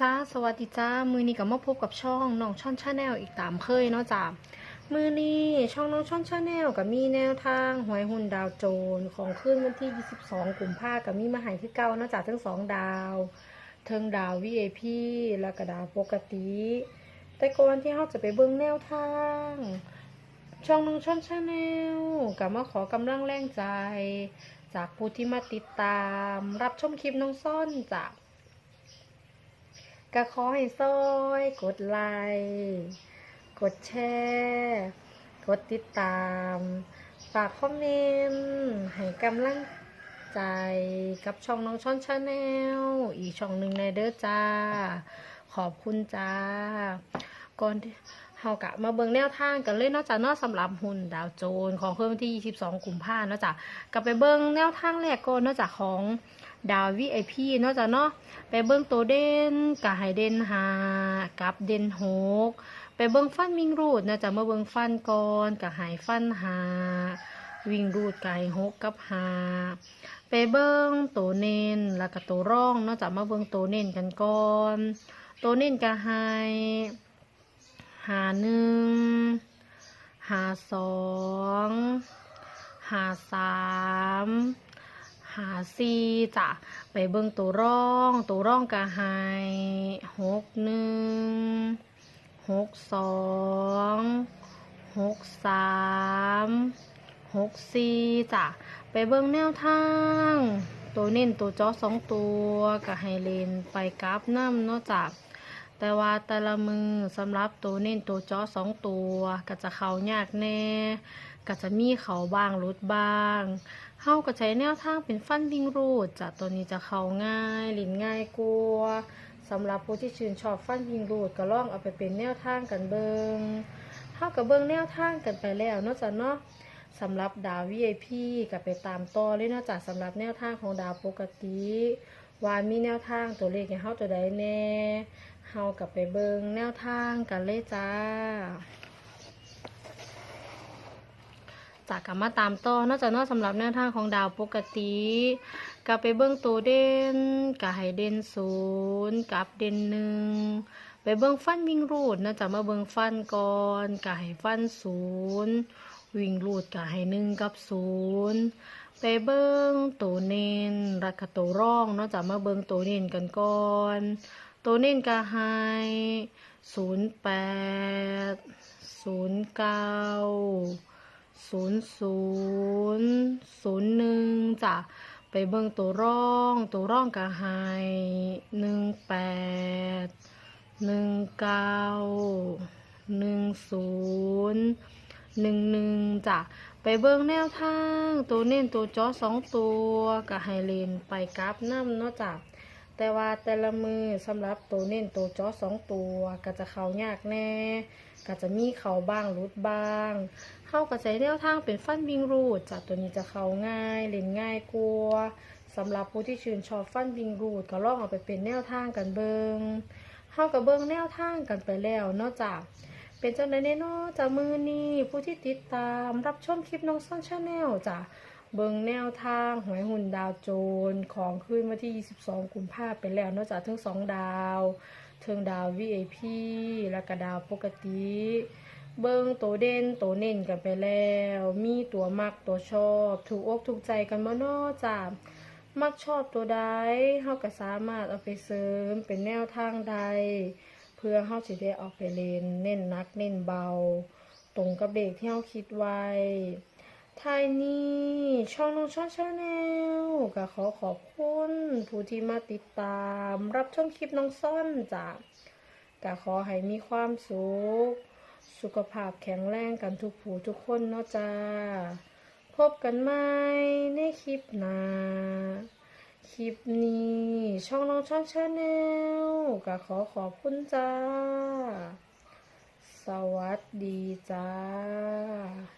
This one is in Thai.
จ้าสวัสดีจ้า มือนี้ก็มาพบกับช่องน้องช่อนชาแนลอีกตามเคยเนาะจ้ามือนี้ช่องน้องช่อนชาแนลก็มีแนวทางหวยหุ่นดาวโจรของขึ้นวันที่ 22 กลุ่มภากับมีมาหายที่เก้าเนาะจ้าทั้งสองดาวเทิงดาว VIP แล้วก็ดาวปกติ แต่ก่อนที่เราจะไปเบิ่งแนวทาง ช่องน้องช่อนชาแนลก็มาขอกำลังแรงใจ จากผู้ที่มาติดตาม รับชมคลิปน้องซ่อนจาก ก็ขอให้ซอยกดไลค์กดแชร์กดติดตามฝากคอมเมนต์ให้กำลังใจกับช่องน้องช่อนชาแนลอีกช่องหนึ่งในเด้อจ้า ขอบคุณจ้า ก่อนที่เฮากะมาเบิ่งแนวทางกันเลยนอกจากนอกสำหรับหุ่นดาวโจรของเพิ่มที่ 22กุมภานธ์เนาะจ้ะกลับไปเบิ่งแนวทางแรกก่อนนอกจากของ ดาว VIP เนอกจากเนาะไปเบิ้งตัวเด่นกะให้เด่นหากับเด่นหกไปเบิ้งฟันวิ่งรูดนะจะมาเบิ้งฟันก่อนกะให้ฟันหาวิ่งรูดไก่หกกับหาไปเบิ้งตัวเน้นแล้วก็ตัวร่องเนอกจากมาเบิ้งตัวเน้นกันก่อนตัวเน้นกะให้หาหนึ่งหาสองหาสาม หาสี่จ้ะไปเบิ่งตัวร่อง ตัวร่องกะไฮหกหนึ่งหกสองหกสามหกสี่จ้ะไปเบิ่งแนวทาง ตัวเน้นตัวจอสองตัวกะไฮเลนไปกราฟน้ำเนอกจากแต่ว่าแต่ละมือสำหรับตัวเน้นตัวจอสองตัว ก็จะเข้ายากแน่ ก็จะมีเขาบ้างรุดบ้าง เฮาก็ใช้แนวทางเป็นฟันวิงรูดจ้ะตัวนี้จะเข้าง่ายหลินง่ายกลัวสำหรับผู้ที่ชื่นชอบฟันวิงรูดก็ลองเอาไปเป็นแนวทางกันเบิงเฮากับเบิงแนวทางกันไปแล้วเนาะจ้ะเนาะสำหรับดาว VIP ก็ไปตามต่อเลยเนาะจ้ะสำหรับแนวทางของดาวปกติว่ามีแนวทางตัวเลขให้เฮาตัวใดแน่เฮากับไปเบิงแนวทางกันเลยจ้า จากกลับมาตามต่อนอกจากนอกสำหรับแนวทางของดาวปกติกลับไปเบิ้งตัวเด่นกับให้เด่นศูนย์กับเด่นหนึ่งไปเบิ้งฟันวิ่งรูดนะจากมาเบิ้งฟันก่อนกับให้ฟันศูนย์วิ่งรูดกับให้หนึ่งกับศูนย์ไปเบิ้งตัวเน้นรักตัวร่องนอกจากมาเบิ้งตัวเน้นกันก่อน ตัวเน้นกับให้ศูนย์แปดศูนย์เก้า ศูนย์ศูนย์ศูนย์หนึ่งจ้ะไปเบิ่งตัวร่อง ตัวร่องกะไฮหนึ่งแปดหนึ่งเก้าหนึ่งศูนย์หนึ่งหนึ่งจ้ะไปเบิ่งแนวทาง ตัวเน้นตัวจอสองตัวกะไฮเลนไปกราฟน้ำเนาะจ้ะแต่ว่าแต่ละมือสำหรับตัวเน้นตัวจอสองตัวก็จะเข้ายากแน่ ก็จะมีเขาบ้างรุดบ้างเข้ากับใช้แนวทางเป็นฟันวิ่งรูดจากตัวนี้จะเข้าง่าย เล่นง่ายกลัวสำหรับผู้ที่ชื่นชอบฟันวิ่งรูดก็ลองเอาไปเป็นแนวทางกันเบิงเข้ากับเบิงแนวทางกันไปแล้วนอกจากเป็นเจ้าในแน่นอนจากมือนี้ผู้ที่ติดตามรับชมคลิปน้องซ่อนชาแนลจ้ะเบิงแนวทางหวยหุ่นดาวโจรของคืนวันที่ 22 กุมภาพันธ์ไปแล้วนอกจากทั้งสองดาว เทิงดาว VIP และก็ดาวปกติ เบิ้งตัวเด่นตัวเน่นกันไปแล้ว มีตัวมักตัวชอบ ถูกอกถูกใจกันมาเนอจ้ามักชอบตัวใดเฮาก็สามารถเอาไปเสริมเป็นแนวทางใด เพื่อเฮาสิได้ออกไปเล่นเน้นนักเน้นเบา ตรงกับเด็กที่เฮาคิดไว้ ทายนี้ช่องน้องช่องชาแนลก็ขอขอบคุณผู้ที่มาติดตาม รับชมคลิปน้องซ่อนจ้ะก็ขอให้มีความสุข สุขภาพแข็งแรงกันทุกผู้ทุกคนเนาะจ้า พบกันใหม่ในคลิปหน้าคลิปนี้ช่องน้องช่องชาแนลก็ขอขอบคุณจ้า สวัสดีจ้า